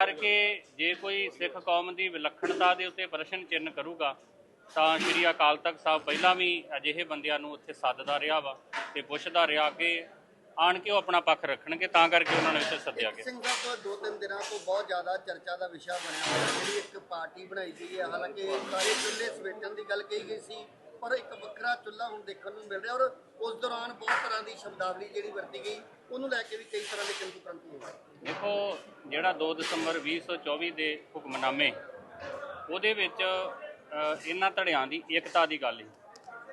ਕਰਕੇ ਜੇ ਕੋਈ ਸਿੱਖ ਕੌਮ ਦੀ ਵਿਲੱਖਣਤਾ ਦੇ ਉੱਤੇ ਪ੍ਰਸ਼ਨ ਚਿੰਨ੍ਹ ਕਰੂਗਾ ਤਾਂ ਸ਼੍ਰੀ ਅਕਾਲ ਤਖਤ ਸਾਹਿਬ ਪਹਿਲਾਂ ਵੀ ਅਜਿਹੇ ਬੰਦਿਆਂ ਨੂੰ ਉੱਥੇ ਸੱਦਦਾ ਰਿਹਾ ਵਾ ਤੇ ਪੁੱਛਦਾ ਰਿਹਾ ਕਿ ਆਣ ਕੇ ਉਹ ਆਪਣਾ ਪੱਖ ਰੱਖਣਗੇ ਤਾਂ ਕਰਕੇ ਉਹਨਾਂ ਨੂੰ ਇੱਥੇ ਸੱਦਿਆ ਗਿਆ। ਸਿੰਘ ਸਾਹਿਬ ਦੋ ਤਿੰਨ ਦਿਨਾਂ ਤੋਂ ਬਹੁਤ ਜ਼ਿਆਦਾ ਚਰਚਾ ਦਾ ਵਿਸ਼ਾ ਬਣਿਆ ਹੋਇਆ ਜਿਹੜੀ ਇੱਕ ਪਾਰਟੀ ਬਣਾਈ ਗਈ ਹੈ ਹਾਲਾਂਕਿ ਸਾਰੇ ਚੁੱਲ੍ਹੇ ਸਵੇਟਣ ਦੀ ਗੱਲ ਕਹੀ ਗਈ ਸੀ। ਪਰ ਇੱਕ ਵੱਖਰਾ ਚੁੱਲ੍ਹਾ ਹੁਣ ਦੇਖਣ ਨੂੰ ਮਿਲ ਰਿਹਾ ਔਰ ਉਸ ਦੌਰਾਨ ਬਹੁਤ ਤਰ੍ਹਾਂ ਦੀ ਸ਼ਬਦਾਵਲੀ ਜਿਹੜੀ ਵਰਤੀ ਗਈ, ਉਹਨੂੰ ਲੈ ਕੇ ਵੀ ਕਈ ਤਰ੍ਹਾਂ ਦੇ ਕਿੰਤੂ ਪ੍ਰੰਤੂ ਹੋਏ ਦੇਖੋ, ਜਿਹੜਾ 2 ਦਸੰਬਰ 2024 ਦੇ ਹੁਕਮਨਾਮੇ, ਉਹਦੇ ਵਿੱਚ ਇਹਨਾਂ ਧੜਿਆਂ ਦੀ ਏਕਤਾ ਦੀ ਗੱਲ ਹੈ।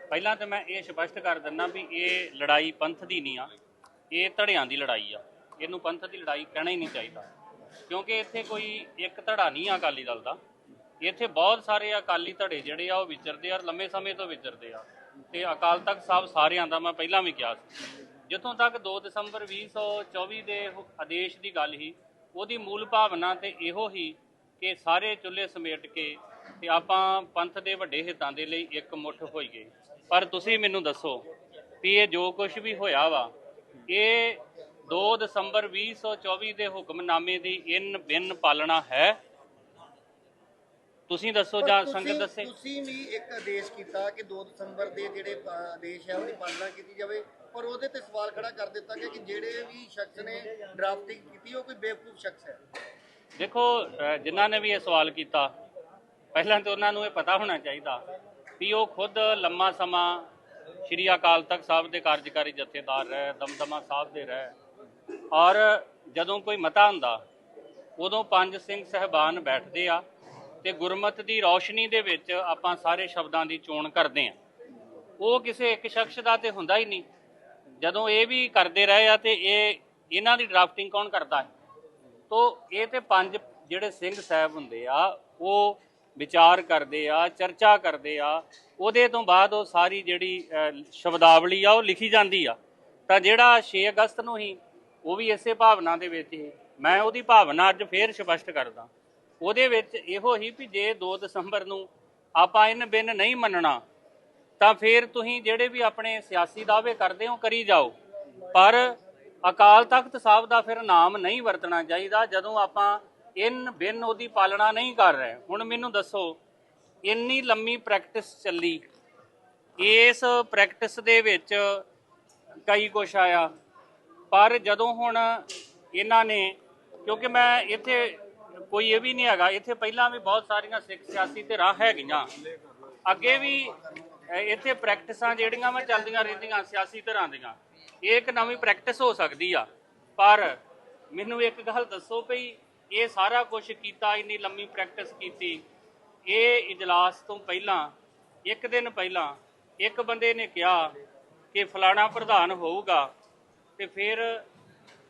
ਪਹਿਲਾਂ ਤਾਂ ਮੈਂ ਇਹ ਸਪਸ਼ਟ ਕਰ ਦਿੰਦਾ ਵੀ ਇਹ ਲੜਾਈ ਪੰਥ ਦੀ ਨਹੀਂ ਆ, ਇਹ ਧੜਿਆਂ ਦੀ ਲੜਾਈ ਆ। ਇਹਨੂੰ ਪੰਥ ਦੀ ਲੜਾਈ ਕਹਿਣਾ ਹੀ ਨਹੀਂ ਚਾਹੀਦਾ। ਕਿਉਂਕਿ ਇੱਥੇ ਕੋਈ ਇੱਕ ਧੜਾ ਨਹੀਂ ਆ ਅਕਾਲੀ ਦਲ ਦਾ। ਇੱਥੇ ਬਹੁਤ ਸਾਰੇ ਅਕਾਲੀ ਧੜੇ ਜਿਹੜੇ ਆ ਉਹ ਵਿਚਰਦੇ ਆ ਔਰ ਲੰਮੇ ਸਮੇਂ ਤੋਂ ਵਿਚਰਦੇ ਆ। ਤੇ ਅਕਾਲ ਤਖਤ ਸਾਹਿਬ ਸਾਰਿਆਂ ਦਾ ਮੈਂ ਪਹਿਲਾਂ ਵੀ ਕਿਹਾ ਸੀ। ਜਿੱਥੋਂ ਤੱਕ 2 ਦਸੰਬਰ 2024 ਦੇ ਆਦੇਸ਼ ਦੀ ਗੱਲ ਹੀ ਉਹਦੀ ਮੂਲ ਭਾਵਨਾ ਤੇ ਇਹੋ ਹੀ ਕਿ ਸਾਰੇ ਚੁੱਲ੍ਹੇ ਸਮੇਟ ਕੇ ਤੇ ਆਪਾਂ ਪੰਥ ਦੇ ਵੱਡੇ ਹਿੱਤਾਂ ਦੇ ਲਈ ਇੱਕ ਮੁੱਠ ਹੋਈਏ ਪਰ ਤੁਸੀਂ ਮੈਨੂੰ ਦੱਸੋ ਵੀ ਇਹ ਜੋ ਕੁਝ ਵੀ ਹੋਇਆ ਵਾ, ਇਹ 2 ਦਸੰਬਰ 2024 ਦੇ ਹੁਕਮਨਾਮੇ ਦੀ ਇਨ, ਬਿਨ ਪਾਲਣਾ ਹੈ? ਤੁਸੀਂ ਦੱਸੋ ਪਰ ਜਾਂ ਤੁਸੀਂ- ਸੰਗਤ ਦੱਸੇ। ਤੁਸੀਂ ਵੀ ਇੱਕ ਆਦੇਸ਼ ਕੀਤਾ ਕਿ 2 ਦਸੰਬਰ ਦੇ ਜਿਹੜੇ ਅ, ਆਦੇਸ਼ ਹੈ ਉਹਦੀ ਪਾਲਣਾ ਕੀਤੀ ਜਾਵੇ। ਪਰ ਉਹਦੇ ਤੇ ਸਵਾਲ ਖੜਾ ਕਰ ਦਿੱਤਾ ਗਿਆ ਕਿ ਜਿਹੜੇ ਵੀ ਸ਼ਖਸ ਨੇ ਡਰਾਫਟਿੰਗ ਕੀਤੀ ਉਹ ਕੋਈ ਬੇਵਕੂਫ ਸ਼ਖਸ ਹੈ। ਦੇਖੋ ਅਹ ਜਿਨ੍ਹਾਂ ਨੇ ਵੀ ਇਹ ਸਵਾਲ ਕੀਤਾ ਪਹਿਲਾਂ ਤਾਂ ਉਹਨਾਂ ਨੂੰ ਇਹ ਪਤਾ ਹੋਣਾ ਚਾਹੀਦਾ ਵੀ ਉਹ ਖੁਦ ਲੰਮਾ ਸਮਾਂ ਸ਼੍ਰੀ ਅਕਾਲ ਤਖਤ ਸਾਹਿਬ ਦੇ ਕਾਰਜਕਾਰੀ ਜਥੇਦਾਰ ਰਹੇ ਦਮਦਮਾ ਸਾਹਿਬ ਦੇ ਰਹੇ ਔਰ ਜਦੋਂ ਕੋਈ ਮਤਾ ਹੁੰਦਾ ਉਦੋਂ ਪੰਜ ਸਿੰਘ ਸਹਿਬਾਨ ਬੈਠਦੇ ਆ। ਤੇ ਗੁਰਮਤ ਦੀ ਰੌਸ਼ਨੀ ਦੇ ਵਿੱਚ ਆਪਾਂ ਸਾਰੇ ਸ਼ਬਦਾਂ ਦੀ ਚੋਣ ਕਰਦੇ ਆ ਉਹ ਕਿਸੇ ਇੱਕ ਸ਼ਖਸ ਦਾ ਤੇ ਹੁੰਦਾ ਹੀ ਨਹੀਂ। ਜਦੋਂ ਇਹ ਵੀ ਕਰਦੇ ਰਹੇ ਆ ਤੇ ਇਹ, ਇਹਨਾਂ ਦੀ ਡਰਾਫਟਿੰਗ ਕੌਣ ਕਰਦਾ ਹੈ? ਤੋ ਇਹ ਤੇ ਪੰਜ ਜਿਹੜੇ ਸਿੰਘ ਸਾਹਿਬ ਹੁੰਦੇ ਆ, ਉਹ ਵਿਚਾਰ ਕਰਦੇ ਆ, ਚਰਚਾ ਕਰਦੇ ਆ। ਉਹਦੇ ਤੋਂ ਬਾਅਦ ਉਹ ਸਾਰੀ ਜਿਹੜੀ ਸ਼ਬਦਾਵਲੀ ਆ, ਉਹ ਲਿਖੀ ਜਾਂਦੀ ਆ। ਤਾਂ ਜਿਹੜਾ 6 ਅਗਸਤ ਨੂੰ ਹੀ, ਉਹ ਵੀ ਇਸੇ ਭਾਵਨਾ ਦੇ ਵਿੱਚ ਹੀ। ਮੈਂ ਉਹਦੀ ਭਾਵਨਾ ਅੱਜ ਫੇਰ ਸਪਸ਼ਟ ਕਰਦਾ। ਉਹਦੇ ਵਿੱਚ ਇਹੋ ਹੀ ਵੀ ਜੇ 2 ਦਸੰਬਰ ਨੂੰ ਆਪਾਂ ਇਨ ਬਿਨ ਨਹੀਂ ਮੰਨਣਾ, ਤਾਂ ਫਿਰ ਤੁਸੀਂ ਜਿਹੜੇ ਵੀ ਆਪਣੇ ਸਿਆਸੀ ਦਾਅਵੇ ਕਰਦੇ ਹੋ ਕਰੀ ਜਾਓ। ਪਰ ਅਕਾਲ ਤਖਤ ਸਾਹਿਬ ਦਾ ਫਿਰ ਨਾਮ ਨਹੀਂ ਵਰਤਣਾ ਚਾਹੀਦਾ ਜਦੋਂ ਆਪਾਂ ਇਨ ਬਿਨ ਉਹਦੀ ਪਾਲਣਾ ਨਹੀਂ ਕਰ ਰਹੇ। ਹੁਣ ਮੈਨੂੰ ਦੱਸੋ, ਇੰਨੀ ਲੰਮੀ ਪ੍ਰੈਕਟਿਸ ਚੱਲੀ। ਇਸ ਪ੍ਰੈਕਟਿਸ ਦੇ ਵਿੱਚ ਕਈ ਕੁਛ ਆਇਆ। ਪਰ ਜਦੋਂ ਹੁਣ ਇਹਨਾਂ ਨੇ, ਕਿਉਂਕਿ ਮੈਂ ਇੱਥੇ ਕੋਈ ਇਹ ਵੀ ਨਹੀਂ ਹੈਗਾ, ਇੱਥੇ ਪਹਿਲਾਂ ਵੀ ਬਹੁਤ ਸਾਰੀਆਂ ਸਿੱਖ ਸਿਆਸੀ ਧਿਰਾਂ ਹੈਗੀਆਂ। ਅੱਗੇ ਵੀ ਇੱਥੇ ਪ੍ਰੈਕਟਿਸਾਂ ਜਿਹੜੀਆਂ ਵਾ ਚੱਲਦੀਆਂ ਰਹਿੰਦੀਆਂ ਸਿਆਸੀ ਧਿਰਾਂ ਦੀਆਂ, ਇਹ ਇੱਕ ਨਵੀਂ ਪ੍ਰੈਕਟਿਸ ਹੋ ਸਕਦੀ ਆ। ਪਰ ਮੈਨੂੰ ਇੱਕ ਗੱਲ ਦੱਸੋ ਭਈ ਇਹ ਸਾਰਾ ਕੁਝ ਕੀਤਾ, ਇੰਨੀ ਲੰਮੀ ਪ੍ਰੈਕਟਿਸ ਕੀਤੀ, ਇਹ ਇਜਲਾਸ ਤੋਂ ਪਹਿਲਾਂ, ਇੱਕ ਦਿਨ ਪਹਿਲਾਂ, ਇੱਕ ਬੰਦੇ ਨੇ ਕਿਹਾ ਕਿ ਫਲਾਣਾ ਪ੍ਰਧਾਨ ਹੋਊਗਾ ਤੇ ਫਿਰ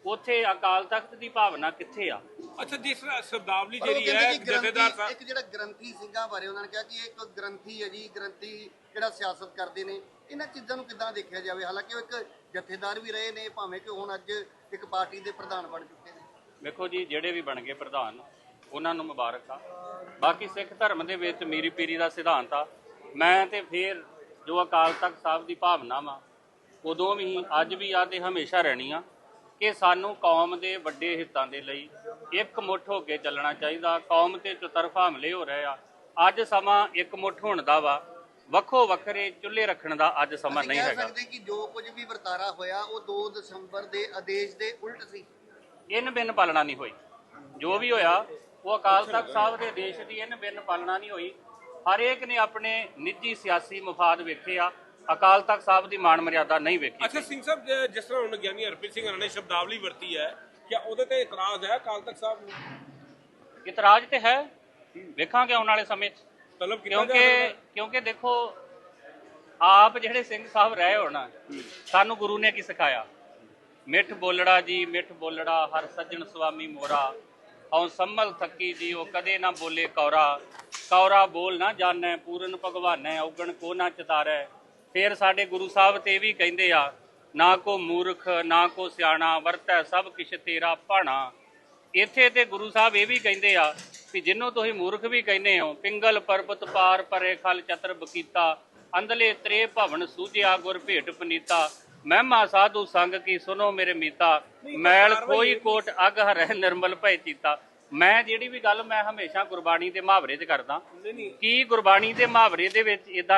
ਉੱਥੇ ਅਕਾਲ ਤਖਤ ਦੀ ਭਾਵਨਾ ਕਿੱਥੇ ਆ? ਅੱਛਾ ਜਿਸ ਸ਼ਬਦਾਵਲੀ ਜਿਹੜੀ ਹੈ ਜਥੇਦਾਰ ਸਾਹਿਬ ਇੱਕ ਜਿਹੜਾ ਗ੍ਰੰਥੀ ਸਿੰਘਾਂ ਬਾਰੇ ਉਹਨਾਂ ਨੇ ਕਿਹਾ ਕਿ ਇਹ ਇੱਕ ਗ੍ਰੰਥੀ ਹੈ ਜੀ ਗ੍ਰੰਥੀ ਜਿਹੜਾ ਸਿਆਸਤ ਕਰਦੇ ਨੇ। ਇਹਨਾਂ ਚੀਜ਼ਾਂ ਨੂੰ ਕਿੱਦਾਂ ਦੇਖਿਆ ਜਾਵੇ? ਹਾਲਾਂਕਿ ਉਹ ਇੱਕ ਜਥੇਦਾਰ ਵੀ ਰਹੇ ਨੇ ਭਾਵੇਂ ਕਿ ਹੁਣ ਅੱਜ ਇੱਕ ਪਾਰਟੀ ਦੇ ਪ੍ਰਧਾਨ ਬਣ ਚੁੱਕੇ ਨੇ। ਵੇਖੋ ਜੀ ਜਿਹੜੇ ਵੀ ਬਣ ਗਏ ਪ੍ਰਧਾਨ ਉਹਨਾਂ ਨੂੰ ਮੁਬਾਰਕ ਆ। ਬਾਕੀ ਸਿੱਖ ਧਰਮ ਦੇ ਵਿੱਚ ਮੀਰੀ ਪੀਰੀ ਦਾ ਸਿਧਾਂਤ ਆ। ਮੈਂ ਤੇ ਫਿਰ ਜੋ ਅਕਾਲ ਤਖਤ ਸਾਹਿਬ ਦੀ ਭਾਵਨਾ ਵਾ ਉਦੋਂ ਵੀ ਅੱਜ ਵੀ ਆ ਤੇ ਹਮੇਸ਼ਾ ਰਹਿਣੀ ਆ। ਕਿ ਸਾਨੂੰ ਕੌਮ ਦੇ ਵੱਡੇ ਹਿੱਤਾਂ ਦੇ ਲਈ ਇੱਕ ਮੁੱਠ ਹੋ ਕੇ ਚੱਲਣਾ ਚਾਹੀਦਾ। ਕੌਮ ਤੇ ਚਤਰਫਾ ਹਮਲੇ ਹੋ ਰਹੇ ਆ। ਅੱਜ ਸਮਾਂ ਇੱਕ ਮੁੱਠ ਹੋਣ ਦਾ ਵਾ। ਵੱਖੋ ਵੱਖਰੇ ਚੁੱਲ੍ਹੇ ਰੱਖਣ ਦਾ ਅੱਜ ਸਮਾਂ ਅਸੀਂ ਨਹੀਂ ਹੈਗਾ। ਸਕਦੇ ਕਿ ਜੋ ਕੁਝ ਵੀ ਵਰਤਾਰਾ ਹੋਇਆ ਉਹ 2 ਦਸੰਬਰ ਦੇ ਆਦੇਸ਼ ਦੇ ਉਲਟ ਸੀ। ਇਨ ਬਿਨ ਪਾਲਣਾ ਨਹੀਂ ਹੋਈ। ਜੋ ਵੀ ਹੋਇਆ ਉਹ ਅਕਾਲ ਤਖਤ ਸਾਹਿਬ ਦੇ ਦੇਸ਼ ਦੀ ਇਨ ਬਿਨ ਪਾਲਣਾ ਨਹੀਂ ਹੋਈ। ਹਰੇਕ ਨੇ ਆਪਣੇ ਨਿੱਜੀ ਸਿਆਸੀ ਮਫਾਦ ਵੇਖੇ ਆ। ਅਕਾਲ ਤਖਤ ਸਾਹਿਬ ਦੀ ਮਾਣ ਮਰਿਆਦਾ ਨਹੀਂ ਵੇਖੀ ਅੱਛਾ ਸਿੰਘ ਸਾਹਿਬ ਜਿਸ ਤਰ੍ਹਾਂ ਹੁਣ ਗਿਆਨੀ ਹਰਪ੍ਰੀਤ ਸਿੰਘ ਹਰਾਂ ਨੇ ਸ਼ਬਦਾਵਲੀ ਵਰਤੀ ਹੈ ਕਿ ਉਹਦੇ ਤੇ ਇਤਰਾਜ਼ ਹੈ ਅਕਾਲ ਤਖਤ ਸਾਹਿਬ ਨੂੰ? ਇਤਰਾਜ਼ ਤੇ ਹੈ। ਵੇਖਾਂਗੇ ਆਉਣ ਵਾਲੇ ਸਮੇਂ 'ਚ। ਤਲਬ ਕਿਉਂਕਿ? ਕਿਉਂਕਿ ਦੇਖੋ ਆਪ ਜਿਹੜੇ ਸਿੰਘ ਸਾਹਿਬ ਰਹੇ ਹੋਣਾ ਸਾਨੂੰ ਗੁਰੂ ਨੇ ਕੀ ਸਿਖਾਇਆ? ਮਿੱਠ ਬੋਲੜਾ ਜੀ ਮਿੱਠ ਬੋਲੜਾ ਹਰ ਸੱਜਣ ਸੁਆਮੀ ਮੋਰਾ। ਹਉ ਸੰਮਲ ਥੱਕੀ ਜੀ ਉਹ ਕਦੇ ਨਾ ਬੋਲੇ ਕੌਰਾ। ਕੌਰਾ ਬੋਲ ਨਾ ਜਾਣੈ ਪੂਰਨ ਭਗਵਾਨੈ ਔਗਣ ਕੋ ਨਾ ਚਤਾਰੈ। ਫਿਰ ਸਾਡੇ ਗੁਰੂ ਸਾਹਿਬ ਤੇ ਵੀ ਕਹਿੰਦੇ ਆ ਨਾ ਕੋ ਮੂਰਖ ਨਾ ਕੋ ਸਿਆਣਾ ਵਰਤੈ ਸਭ ਕਿਛ ਤੇਰਾ ਭਾਣਾ। ਇੱਥੇ ਤੇ ਗੁਰੂ ਸਾਹਿਬ ਇਹ ਵੀ ਕਹਿੰਦੇ ਆ ਕਿ ਜਿੰਨੂੰ ਤੁਸੀਂ ਮੂਰਖ ਵੀ ਕਹਿੰਦੇ ਹੋ ਪਿੰਗਲ ਪਰਬਤ ਪਾਰ ਪਰੇ ਖਲ ਚਤਰ ਬਕੀਤਾ ਅੰਦਲੇ ਤ੍ਰੇ ਭਵਨ ਸੂਝਿਆ ਗੁਰ ਭੇਟ ਪਨੀਤਾ ਮਹਿਮਾ ਸਾਧੂ ਸੰਗ ਕੀ ਸੁਨੋ ਮੇਰੇ ਮੀਤਾ ਮੈਲ ਕੋਈ ਕੋਟ ਅਗ ਹਰੈ ਨਿਰਮਲ ਭੈ ਚੀਤਾ। ਮੈਂ ਜਿਹੜੀ ਵੀ ਗੱਲ ਮੈਂ ਹਮੇਸ਼ਾ ਗੁਰਬਾਣੀ ਦੇ ਮੁਹਾਵਰੇ 'ਚ ਕਰਦਾ ਕੀ ਗੁਰਬਾਣੀ ਦੇ ਮੁਹਾਵਰੇ ਦੇ ਵਿੱਚ ਇਦਾਂ